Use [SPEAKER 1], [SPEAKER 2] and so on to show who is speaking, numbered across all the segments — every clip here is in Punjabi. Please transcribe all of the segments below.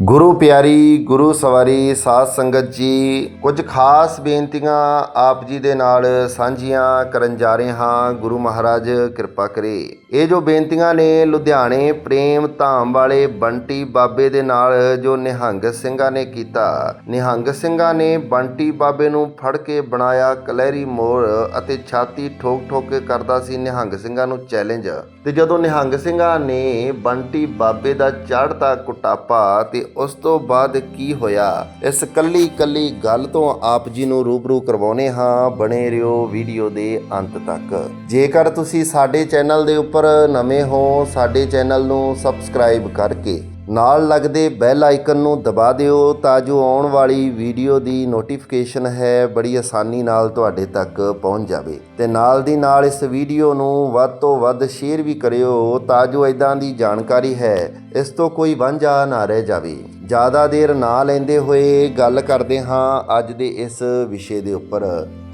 [SPEAKER 1] ਗੁਰੂ ਪਿਆਰੀ, ਗੁਰੂ ਸਵਾਰੀ, ਸਾਧ ਸੰਗਤ ਜੀ, ਕੁਝ ਖਾਸ ਬੇਨਤੀਆਂ ਆਪ ਜੀ ਦੇ ਨਾਲ ਸਾਂਝੀਆਂ ਕਰਨ ਜਾ ਰਹੇ ਹਾਂ। ਗੁਰੂ ਮਹਾਰਾਜ, ਕਿਰਪਾ ਕਰੇ। ਇਹ ਜੋ ਬੇਨਤੀਆਂ ਨੇ ਲੁਧਿਆਣੇ ਪ੍ਰੇਮ ਧਾਮ ਵਾਲੇ ਬੰਟੀ ਬਾਬੇ ਦੇ ਨਾਲ ਜੋ ਨਿਹੰਗ ਸਿੰਘਾਂ ਨੇ ਕੀਤਾ, ਨਿਹੰਗ ਸਿੰਘਾਂ ਨੇ ਬੰਟੀ ਬਾਬੇ ਨੂੰ ਫੜ ਕੇ ਬਣਾਇਆ ਕਲਹਿਰੀ ਮੋੜ ਅਤੇ ਛਾਤੀ ਠੋਕ ਠੋਕ ਕੇ ਕਰਦਾ ਸੀ ਨਿਹੰਗ ਸਿੰਘਾਂ ਨੂੰ ਚੈਲੰਜ ਤੇ ਜਦੋਂ ਨਿਹੰਗ ਸਿੰਘਾਂ ਨੇ ਬੰਟੀ ਬਾਬੇ ਦਾ ਚੜ੍ਹਤਾ ਕੁਟਾਪਾ ਤੇ ਉਸ ਤੋਂ ਬਾਅਦ ਕੀ ਹੋਇਆ? ਇਸ ਕੱਲੀ ਕੱਲੀ ਗੱਲ ਤੋਂ ਆਪ ਜੀ ਨੂੰ ਰੂਬਰੂ ਕਰਵਾਉਨੇ ਹਾਂ ਬਣੇ ਰਿਓ ਵੀਡੀਓ ਦੇ ਅੰਤ ਤੱਕ। ਜੇਕਰ ਤੁਸੀਂ ਸਾਡੇ ਚੈਨਲ ਦੇ ਉੱਪਰ ਨਵੇਂ ਹੋ, ਸਾਡੇ ਚੈਨਲ ਨੂੰ ਸਬਸਕ੍ਰਾਈਬ ਕਰਕੇ ਨਾਲ ਲੱਗਦੇ ਬੈਲ ਆਈਕਨ ਨੂੰ ਦਬਾ ਦਿਓ ਤਾਂ ਜੋ ਆਉਣ ਵਾਲੀ ਵੀਡੀਓ ਦੀ ਨੋਟੀਫਿਕੇਸ਼ਨ ਹੈ ਬੜੀ ਆਸਾਨੀ ਨਾਲ ਤੁਹਾਡੇ ਤੱਕ ਪਹੁੰਚ ਜਾਵੇ। ਤੇ ਨਾਲ ਦੀ ਨਾਲ ਇਸ ਵੀਡੀਓ ਨੂੰ ਵੱਧ ਤੋਂ ਵੱਧ ਸ਼ੇਅਰ ਵੀ ਕਰਿਓ ਤਾਂ ਜੋ ਇਦਾਂ ਦੀ ਜਾਣਕਾਰੀ ਹੈ, ਇਸ ਤੋਂ ਕੋਈ ਵਾਂਝਾ ਨਾ ਰਹਿ ਜਾਵੇ। ਜ਼ਿਆਦਾ ਦੇਰ ਨਾ ਲੈਂਦੇ ਹੋਏ ਗੱਲ ਕਰਦੇ ਹਾਂ ਅੱਜ ਦੇ ਇਸ ਵਿਸ਼ੇ ਦੇ ਉੱਪਰ।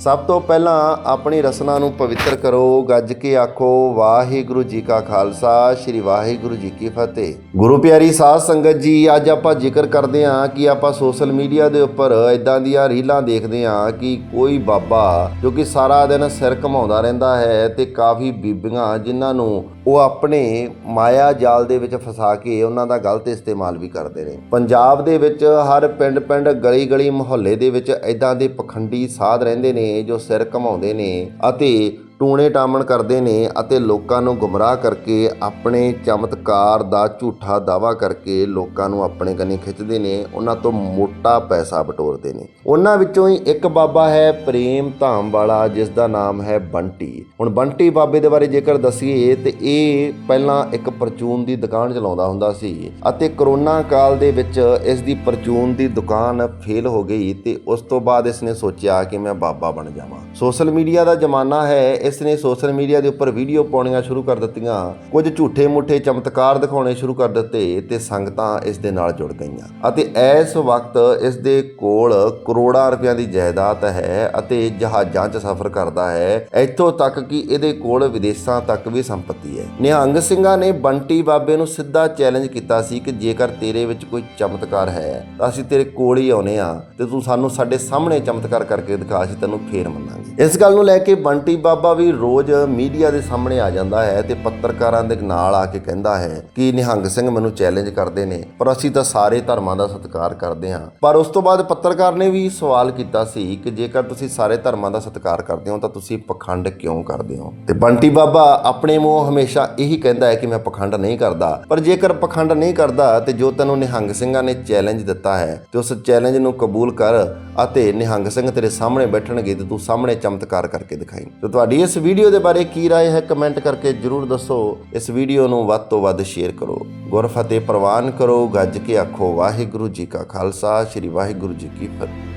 [SPEAKER 1] ਸਭ ਤੋਂ ਪਹਿਲਾਂ ਆਪਣੀ ਰਸਨਾ ਨੂੰ ਪਵਿੱਤਰ ਕਰੋ, ਗੱਜ ਕੇ ਆਖੋ, ਵਾਹਿਗੁਰੂ ਜੀ ਕਾ ਖਾਲਸਾ, ਸ੍ਰੀ ਵਾਹਿਗੁਰੂ ਜੀ ਕੀ ਫਤਿਹ। ਗੁਰੂ ਪਿਆਰੀ ਸਾਧ ਸੰਗਤ ਜੀ, ਅੱਜ ਆਪਾਂ ਜ਼ਿਕਰ ਕਰਦੇ ਹਾਂ ਕਿ ਆਪਾਂ ਸੋਸ਼ਲ ਮੀਡੀਆ ਦੇ ਉੱਪਰ ਇਦਾਂ ਦੀਆਂ ਰੀਲਾਂ ਦੇਖਦੇ ਹਾਂ ਕਿ ਕੋਈ ਬਾਬਾ ਜੋ ਕਿ ਸਾਰਾ ਦਿਨ ਸਿਰ ਘਮਾਉਂਦਾ ਰਹਿੰਦਾ ਹੈ ਤੇ ਕਾਫੀ ਬੀਬੀਆਂ ਜਿਨ੍ਹਾਂ ਨੂੰ ਉਹ ਆਪਣੇ ਮਾਇਆ ਜਾਲ ਦੇ ਵਿੱਚ ਫਸਾ ਕੇ ਉਹਨਾਂ ਦਾ ਗਲਤ ਇਸਤੇਮਾਲ ਵੀ ਕਰਦੇ ਨੇ। ਪੰਜਾਬ ਦੇ ਵਿੱਚ ਹਰ ਪਿੰਡ-ਪਿੰਡ, ਗਲੀ-ਗਲੀ ਮੁਹੱਲੇ ਦੇ ਵਿੱਚ ਇਦਾਂ ਦੇ ਪਖੰਡੀ ਸਾਧ ਰਹਿੰਦੇ ਨੇ ਜੋ ਸਿਰ ਘਮਾਉਂਦੇ ਨੇ ਅਤੇ ਟੂਣੇ ਟਾਮਣ ਕਰਦੇ ਨੇ ਅਤੇ ਲੋਕਾਂ ਨੂੰ ਗੁੰਮਰਾਹ ਕਰਕੇ ਆਪਣੇ ਚਮਤਕਾਰ ਦਾ ਝੂਠਾ ਦਾਵਾ ਕਰਕੇ ਲੋਕਾਂ ਨੂੰ ਆਪਣੇ ਕੰਨੀ ਖਿੱਚਦੇ ਨੇ, ਉਹਨਾਂ ਤੋਂ ਮੋਟਾ ਪੈਸਾ ਬਟੋਰਦੇ ਨੇ। ਉਹਨਾਂ ਵਿੱਚੋਂ ਹੀ ਇੱਕ ਬਾਬਾ ਹੈ ਪ੍ਰੇਮ ਧਾਮ ਵਾਲਾ ਜਿਸ ਦਾ ਨਾਮ ਹੈ ਬੰਟੀ। ਹੁਣ ਬੰਟੀ ਬਾਬੇ ਦੇ ਬਾਰੇ ਜੇਕਰ ਦਸੀਏ, ਤੇ ਇਹ ਪਹਿਲਾਂ ਇੱਕ ਪਰਚੂਨ ਦੀ ਦੁਕਾਨ ਚਲਾਉਂਦਾ ਹੁੰਦਾ ਸੀ ਅਤੇ ਕਰੋਨਾ ਕਾਲ ਦੇ ਵਿੱਚ ਇਸ ਦੀ ਪਰਚੂਨ ਦੀ ਦੁਕਾਨ ਫੇਲ ਹੋ ਗਈ ਤੇ ਉਸ ਤੋਂ ਬਾਅਦ ਇਸ ਨੇ ਸੋਚਿਆ ਕਿ ਮੈਂ ਬਾਬਾ ਬਣ ਜਾਵਾਂ। ਸੋਸ਼ਲ ਮੀਡੀਆ ਦਾ ਜ਼ਮਾਨਾ ਹੈ ਇਸ ਨੇ ਸੋਸ਼ਲ ਮੀਡੀਆ ਦੇ ਉੱਪਰ ਵੀਡੀਓ ਪਾਉਣੀਆਂ ਸ਼ੁਰੂ ਕਰ ਦਿੱਤੀਆਂ। ਕੁਝ ਝੂਠੇ ਮੁੱਠੇ ਚਮਤਕਾਰ ਦਿਖਾਉਣੇ ਸ਼ੁਰੂ ਕਰ ਦਿੱਤੇ ਤੇ ਸੰਗਤਾਂ ਇਸ ਦੇ ਨਾਲ ਜੁੜ ਗਈਆਂ। ਅਤੇ ਇਸ ਵਕਤ ਇਸ ਦੇ ਕੋਲ ਕਰੋੜਾਂ ਰੁਪਈਆਂ ਦੀ ਜਾਇਦਾਦ ਹੈ ਅਤੇ ਜਹਾਜ਼ਾਂ 'ਚ ਸਫ਼ਰ ਕਰਦਾ ਹੈ। ਇੱਥੋਂ ਤੱਕ ਕਿ ਇਹਦੇ ਕੋਲ ਵਿਦੇਸ਼ਾਂ ਤੱਕ ਵੀ ਸੰਪਤੀ ਹੈ। ਨਿਹੰਗ ਸਿੰਘਾਂ ਨੇ ਬੰਟੀ ਬਾਬੇ ਨੂੰ ਸਿੱਧਾ ਚੈਲੰਜ ਕੀਤਾ ਸੀ ਕਿ ਜੇਕਰ ਤੇਰੇ ਵਿੱਚ ਕੋਈ ਚਮਤਕਾਰ ਹੈ, ਤਾਂ ਅਸੀਂ ਤੇਰੇ ਕੋਲ ਹੀ ਆਉਨੇ ਆ ਤੇ ਤੂੰ ਸਾਨੂੰ ਸਾਡੇ ਸਾਹਮਣੇ ਚਮਤਕਾਰ ਕਰਕੇ ਦਿਖਾ, ਅਸੀਂ ਤੈਨੂੰ ਫੇਰ ਮੰਨਾਂਗੇ। ਇਸ ਗੱਲ ਨੂੰ ਲੈ ਕੇ ਬੰਟੀ ਬਾਬਾ ਵੀ ਰੋਜ਼ ਮੀਡੀਆ ਦੇ ਸਾਹਮਣੇ ਆ ਜਾਂਦਾ ਹੈ ਤੇ ਪੱਤਰਕਾਰਾਂ ਦੇ ਨਾਲ ਆ ਕੇ ਕਹਿੰਦਾ ਹੈ ਕਿ ਨਿਹੰਗ ਸਿੰਘ ਮੈਨੂੰ ਚੈਲੰਜ ਕਰਦੇ ਨੇ, ਪਰ ਅਸੀਂ ਤਾਂ ਸਾਰੇ ਧਰਮਾਂ ਦਾ ਸਤਿਕਾਰ ਕਰਦੇ ਹਾਂ। ਪਰ ਉਸ ਤੋਂ ਬਾਅਦ ਪੱਤਰਕਾਰ ਨੇ ਵੀ ਸਵਾਲ ਕੀਤਾ ਸੀ ਕਿ ਜੇਕਰ ਤੁਸੀਂ ਸਾਰੇ ਧਰਮਾਂ ਦਾ ਸਤਿਕਾਰ ਕਰਦੇ ਹੋ ਤਾਂ ਤੁਸੀਂ ਪਖੰਡ ਕਿਉਂ ਕਰਦੇ ਹੋ? ਤੇ ਬੰਟੀ ਬਾਬਾ ਆਪਣੇ ਮੂੰਹ ਹਮੇਸ਼ਾ ਇਹੀ ਕਹਿੰਦਾ ਹੈ ਕਿ ਮੈਂ ਪਖੰਡ ਨਹੀਂ ਕਰਦਾ। ਪਰ ਜੇਕਰ ਪਖੰਡ ਨਹੀਂ ਕਰਦਾ ਤੇ ਜੋ ਤੈਨੂੰ ਨਿਹੰਗ ਸਿੰਘਾਂ ਨੇ ਚੈਲੰਜ ਦਿੱਤਾ ਹੈ, ਤੇ ਉਸ ਚੈਲੰਜ ਨੂੰ ਕਬੂਲ ਕਰ ਅਤੇ ਨਿਹੰਗ ਸਿੰਘ ਤੇਰੇ ਸਾਹਮਣੇ ਬੈਠਣਗੇ ਤੇ ਤੂੰ ਸਾਹਮਣੇ ਚਮਤਕਾਰ ਕਰਕੇ ਦਿਖਾਈ। ਤੇ ਤੁਹਾਡੀ ਇਸ ਵੀਡੀਓ ਦੇ ਬਾਰੇ ਕੀ رائے ਹੈ ਕਮੈਂਟ ਕਰਕੇ ਜਰੂਰ ਦੱਸੋ ਇਸ ਵੀਡੀਓ ਨੂੰ ਵੱਧ ਤੋਂ ਵੱਧ ਸ਼ੇਅਰ ਕਰੋ ਗੁਰਫਤਿਹ ਪ੍ਰਵਾਨ ਕਰੋ ਗੱਜ ਕੇ ਆਖੋ ਵਾਹਿਗੁਰੂ ਜੀ ਕਾ ਖਾਲਸਾ ਸ੍ਰੀ ਵਾਹਿਗੁਰੂ ਜੀ ਕੀ ਫਤਿਹ